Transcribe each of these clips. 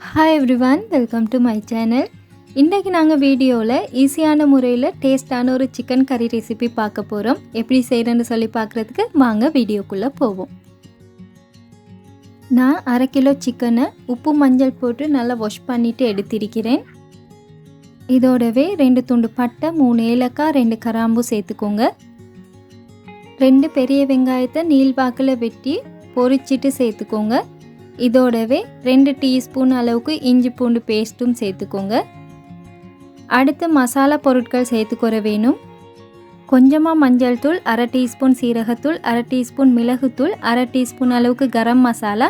Hi everyone welcome to my channel இன்றைக்கு நாங்கள் வீடியோவில் ஈஸியான முறையில் டேஸ்டான ஒரு சிக்கன் கறி ரெசிபி பார்க்க போகிறோம் எப்படி செய்கிறேன்னு சொல்லி பார்க்குறதுக்கு வாங்க வீடியோக்குள்ளே போவோம். நான் அரை கிலோ சிக்கனை உப்பு மஞ்சள் போட்டு நல்லா வாஷ் பண்ணிவிட்டு எடுத்திருக்கிறேன். இதோடவே ரெண்டு துண்டு பட்டை மூணு ஏலக்காய் ரெண்டு கராம்பு சேர்த்துக்கோங்க. ரெண்டு பெரிய வெங்காயத்தை நீள்வாக்கில் வெட்டி பொரிச்சிட்டு சேர்த்துக்கோங்க. இதோடவே ரெண்டு டீஸ்பூன் அளவுக்கு இஞ்சி பூண்டு பேஸ்ட்டும் சேர்த்துக்கோங்க. அடுத்து மசாலா பொருட்கள் சேர்த்துக்கொற வேணும். கொஞ்சமாக மஞ்சள் தூள் அரை டீஸ்பூன் சீரகத்தூள் அரை டீஸ்பூன் மிளகுத்தூள் அரை டீஸ்பூன் அளவுக்கு கரம் மசாலா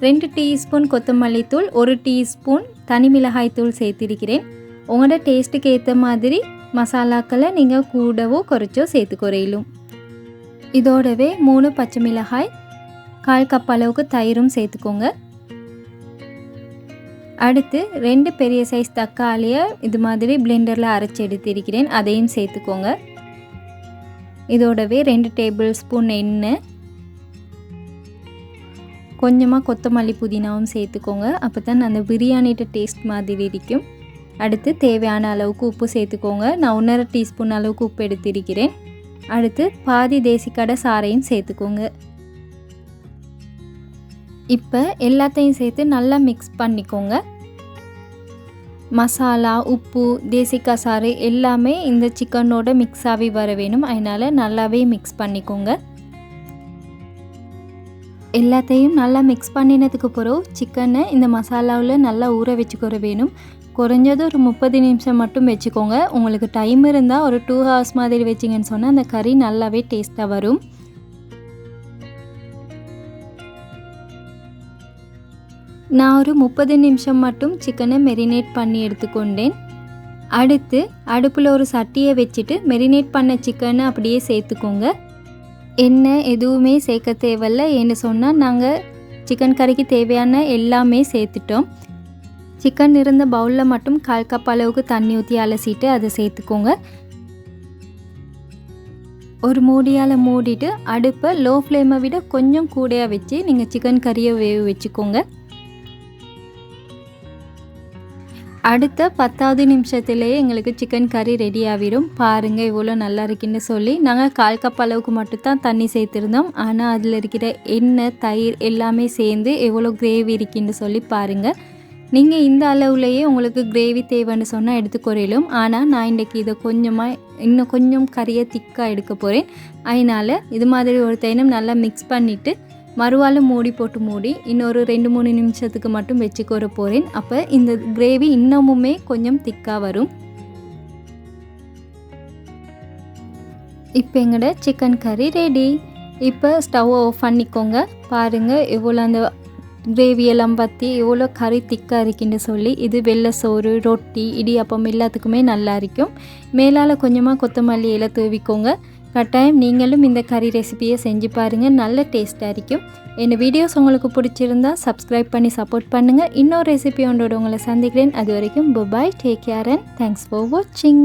ரெண்டு டீஸ்பூன் கொத்தமல்லி தூள் ஒரு டீஸ்பூன் தனி மிளகாய் தூள் சேர்த்திருக்கிறேன். உங்களோட டேஸ்ட்டுக்கு ஏற்ற மாதிரி மசாலாக்களை நீங்கள் கூடவோ குறைச்சோ சேர்த்துக்குறையிலும். இதோடவே மூணு பச்சை மிளகாய் கால் கப் அளவுக்கு தயிரும் சேர்த்துக்கோங்க. அடுத்து ரெண்டு பெரிய சைஸ் தக்காளியை இது மாதிரி பிளெண்டரில் அரைச்சி எடுத்திருக்கிறேன். அதையும் சேர்த்துக்கோங்க. இதோடவே ரெண்டு டேபிள் ஸ்பூன் எண்ணெய். கொஞ்சமாக கொத்தமல்லி புதினாவும் சேர்த்துக்கோங்க. அப்போ தான் அந்த பிரியாணிகிட்ட டேஸ்ட் மாதிரி இருக்கும். அடுத்து தேவையான அளவுக்கு உப்பு சேர்த்துக்கோங்க. நான் ஒன்றரை டீஸ்பூன் அளவுக்கு உப்பு எடுத்திருக்கிறேன். அடுத்து பாதி தேசிக்கடை சாறையும் சேர்த்துக்கோங்க. இப்போ எல்லாத்தையும் சேர்த்து நல்லா மிக்ஸ் பண்ணிக்கோங்க. மசாலா உப்பு தேசிக்காய் சாறு எல்லாமே இந்த சிக்கனோட மிக்ஸ் ஆகி வர வேணும். அதனால் நல்லாவே மிக்ஸ் பண்ணிக்கோங்க. எல்லாத்தையும் நல்லா மிக்ஸ் பண்ணினதுக்கு பிறகு சிக்கனை இந்த மசாலாவில் நல்லா ஊற வச்சுக்கிற வேணும். குறைஞ்சது ஒரு முப்பது நிமிஷம் மட்டும் வச்சுக்கோங்க. உங்களுக்கு டைம் இருந்தால் ஒரு டூ ஹவர்ஸ் மாதிரி வச்சிங்கன்னு சொன்னால் அந்த கறி நல்லாவே டேஸ்ட்டாக வரும். நான் ஒரு முப்பது நிமிஷம் மட்டும் சிக்கனை மெரினேட் பண்ணி எடுத்துக்கொண்டேன். அடுத்து அடுப்பில் ஒரு சட்டியை வச்சுட்டு மெரினேட் பண்ண சிக்கனை அப்படியே சேர்த்துக்கோங்க. எண்ணெய் எதுவுமே சேர்க்க தேவையில்ல. ஏன்னு சொன்னால் நாங்கள் சிக்கன் கறிக்கு தேவையான எல்லாமே சேர்த்துட்டோம். சிக்கன் இருந்த பவுலில் மட்டும் கால் கப் அளவுக்கு தண்ணி ஊற்றி அலசிட்டு அதை சேர்த்துக்கோங்க. ஒரு மூடியால் மூடிட்டு அடுப்பை லோ ஃப்ளேமை விட கொஞ்சம் கூடையாக வச்சு நீங்கள் சிக்கன் கறியை வேக வச்சுக்கோங்க. அடுத்த பத்தாவது நிமிஷத்துலேயே எங்களுக்கு சிக்கன் கறி ரெடி ஆகிடும். பாருங்கள் இவ்வளோ நல்லா இருக்குன்னு சொல்லி. நாங்கள் கால் கப் அளவுக்கு மட்டும்தான் தண்ணி சேர்த்துருந்தோம். ஆனால் அதில் இருக்கிற எண்ணெய் தயிர் எல்லாமே சேர்ந்து எவ்வளோ கிரேவி இருக்குன்னு சொல்லி பாருங்கள் நீங்கள் இந்த அளவுலேயே உங்களுக்கு கிரேவி தேவைன்னு சொன்னால் எடுத்துக்கொறையிலும் ஆனால் நான் இன்றைக்கி இதை கொஞ்சமாக இன்னும் கொஞ்சம் கறியை திக்காக எடுக்க போகிறேன் அதனால் இது மாதிரி ஒரு தைனம் நல்லா மிக்ஸ் பண்ணிவிட்டு மறுவாலும் மூடி போட்டு மூடி இன்னொரு ரெண்டு மூணு நிமிஷத்துக்கு மட்டும் வச்சுக்கொற போகிறேன் அப்போ இந்த கிரேவி இன்னமுமே கொஞ்சம் திக்காக வரும். இப்போ எங்களோட சிக்கன் கறி ரெடி இப்போ ஸ்டவ் ஆஃப் பண்ணிக்கோங்க. பாருங்கள் எவ்வளோ அந்த கிரேவி எல்லாம் பற்றி எவ்வளோ கறி திக்காக இருக்குன்னு சொல்லி இது வெள்ளை சோறு ரொட்டி இடியாப்பம் எல்லாத்துக்குமே நல்லா இருக்கும். மேலால் கொஞ்சமாக கொத்தமல்லி இலை தூவிக்கோங்க. கட்டாயம் நீங்களும் இந்த கறி ரெசிபியை செஞ்சு பாருங்கள் நல்ல டேஸ்ட்டாக இருக்கும். என் வீடியோஸ் உங்களுக்கு பிடிச்சிருந்தா சப்ஸ்கிரைப் பண்ணி சப்போர்ட் பண்ணுங்கள் இன்னொரு ரெசிபி ஒன்றோட உங்களை சந்திக்கிறேன். அது வரைக்கும் bye take care and thanks for வாட்சிங்